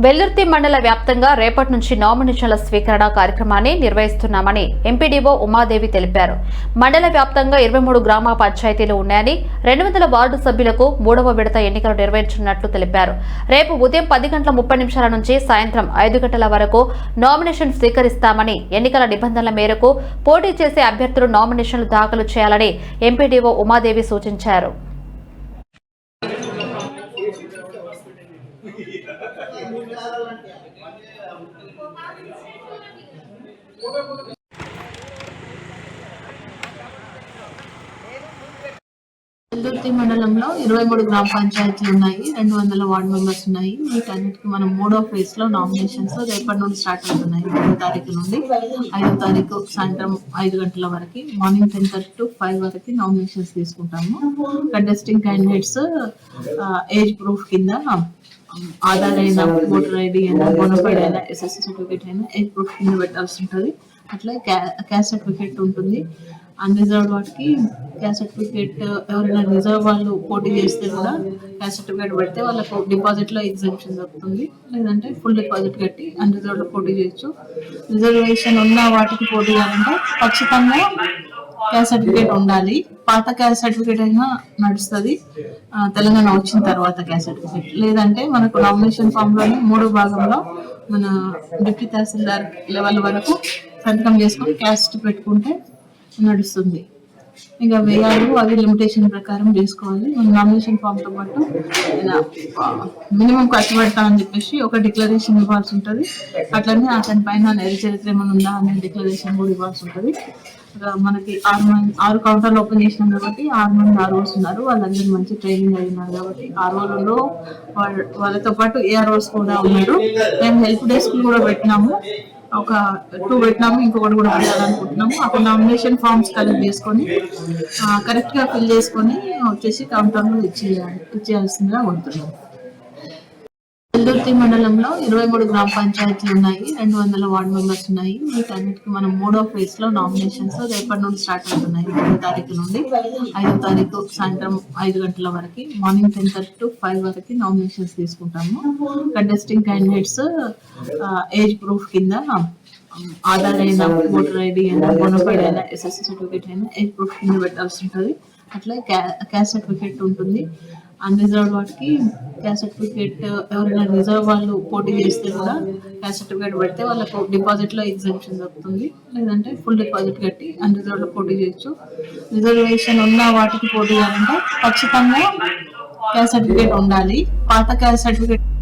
వెల్లుర్తి మండల వ్యాప్తంగా రేపటి నుంచి నామినేషన్ల స్వీకరణ కార్యక్రమాన్ని నిర్వహిస్తున్నామని ఎంపీడీఓ ఉమాదేవి తెలిపారు. మండల వ్యాప్తంగా ఇరవై మూడు గ్రామ పంచాయతీలు ఉన్నాయని రెండు వందల వార్డు సభ్యులకు మూడవ విడత ఎన్నికలు నిర్వహించనున్నట్లు తెలిపారు. రేపు ఉదయం పది గంటల ముప్పై నిమిషాల నుంచి సాయంత్రం ఐదు గంటల వరకు నామినేషన్ స్వీకరిస్తామని ఎన్నికల నిబంధనల మేరకు పోటీ చేసే అభ్యర్థులు నామినేషన్లు దాఖలు చేయాలని ఎంపీడీఓ ఉమాదేవి సూచించారు. వెల్దుర్తి మండలంలో ఇరవై మూడు గ్రామ పంచాయతీలు ఉన్నాయి రెండు వందల వార్డు మెంబర్స్ ఉన్నాయి. వీటన్నిటికి మనం మూడో ఫేజ్లో నామినేషన్స్ రేపటి నుండి స్టార్ట్ అవుతున్నాయి. మూడో తారీఖు నుండి. ఐదో తారీఖు సాయంత్రం ఐదు గంటల వరకు morning ten thirty to five వరకు నామినేషన్స్ తీసుకుంటాము. కంటెస్టింగ్ క్యాండిడేట్స్ ఏజ్ ప్రూఫ్ కింద ఆధార్ అయినా ఓటర్ ఐడి అయినా బోనఫైడ్ అయినా ఎస్ఎస్సి సర్టిఫికేట్ అయినా ఏజ్ ప్రూఫ్ కింద పెట్టాల్సి ఉంటుంది అట్లా క్యాస్ట్ సర్టిఫికేట్ ఉంటుంది. అన్రిజర్వ్ వాటికి క్యాస్ట్ సర్టిఫికేట్ ఎవరైనా రిజర్వ్ వాళ్ళు పోటీ చేస్తే కూడా క్యాస్ట్ సర్టిఫికేట్ పెడితే వాళ్ళకు డిపాజిట్లో ఎగ్జామ్షన్ దొరుకుతుంది. లేదంటే ఫుల్ డిపాజిట్ కట్టి అన్రిజర్వ్లో పోటీ చేయొచ్చు. రిజర్వేషన్ ఉన్న వాటికి పోటీ చేయాలంటే ఖచ్చితంగా క్యాస్ట్ సర్టిఫికేట్ ఉండాలి. పాత క్యాస్ట్ సర్టిఫికేట్ అయినా నడుస్తుంది. తెలంగాణ వచ్చిన తర్వాత క్యాస్ట్ సర్టిఫికేట్. లేదంటే మనకు నామినేషన్ ఫామ్లోని మూడో భాగంలో మన డిప్యూటీ తహసీల్దార్ లెవెల్ వరకు సంతకం చేసుకొని క్యాస్ట్ పెట్టుకుంటే నడుస్తుంది. ఇంకా వేయాలు అవి లిమిటేషన్ ప్రకారం చేసుకోవాలి. మన నామినేషన్ ఫామ్తో పాటు మినిమం ఖర్చు పెడతా అని చెప్పేసి ఒక డిక్లరేషన్ ఇవ్వాల్సి ఉంటుంది. అట్లనే అతని పైన నెల చరిత్ర ఏమైనా ఉందా అనే డిక్లరేషన్ కూడా ఇవ్వాల్సి ఉంటుంది. మనకి ఆరు మంది ఆరు కౌంటర్లు ఓపెన్ చేసినాం కాబట్టి ఆరు మంది ఆర్ఓస్ ఉన్నారు. వాళ్ళందరూ మంచి ట్రైనింగ్ అయినారు కాబట్టి ఆర్ఓలలో వాళ్ళ వాళ్ళతో పాటు ఏఆర్ఓస్ కూడా ఉన్నారు. మేము హెల్ప్ డెస్క్ కూడా పెట్టినాము. ఒక టూ పెట్టినాము ఇంకొకటి కూడా పెట్టాలనుకుంటున్నాము. అక్కడ నామినేషన్ ఫామ్స్ కలెక్ట్ చేసుకొని కరెక్ట్గా ఫిల్ చేసుకొని వచ్చేసి కౌంటర్లో ఇచ్చేయాలి ఇచ్చేయాల్సిందిగా కోరుతున్నాము. వెల్దుర్తి మండలంలో ఇరవై మూడు గ్రామ పంచాయతీలు ఉన్నాయి రెండు వందల వార్డ్ మెంబర్స్ ఉన్నాయి. వీటన్నిటికి మనం మూడో ఫేజ్లో నామినేషన్స్ రేపటి నుండి స్టార్ట్ అవుతున్నాయి. మూడో తారీఖు నుండి. ఐదో తారీఖు సాయంత్రం ఐదు గంటల వరకు morning ten thirty to five వరకు నామినేషన్స్ తీసుకుంటాము. కంటెస్టింగ్ క్యాండిడేట్స్ ఏజ్ ప్రూఫ్ కింద ఆధార్ అయినా ఓటర్ ఐడి అయినా బోనఫైడ్ అయినా ఎస్ఎస్సీ సర్టిఫికేట్ అయినా ఏజ్ ప్రూఫ్ కింద పెట్టాల్సి ఉంటుంది. అట్లా క్యాస్ట్ సర్టిఫికేట్ ఉంటుంది. అన్రిజర్వ్ వాటికి క్యాస్ట్ సర్టిఫికేట్ ఎవరైనా రిజర్వ్ వాళ్ళు పోటీ చేస్తే కూడా క్యాస్ట్ సర్టిఫికేట్ పెడితే వాళ్ళకు డిపాజిట్లో ఎగ్జామ్షన్ దొరుకుతుంది. లేదంటే ఫుల్ డిపాజిట్ కట్టి అన్రిజర్వ్లో పోటీ చేయొచ్చు. రిజర్వేషన్ ఉన్న వాటికి పోటీ చేయాలంటే ఖచ్చితంగా క్యాస్ట్ సర్టిఫికేట్ ఉండాలి. పాత క్యాస్ట్ సర్టిఫికేట్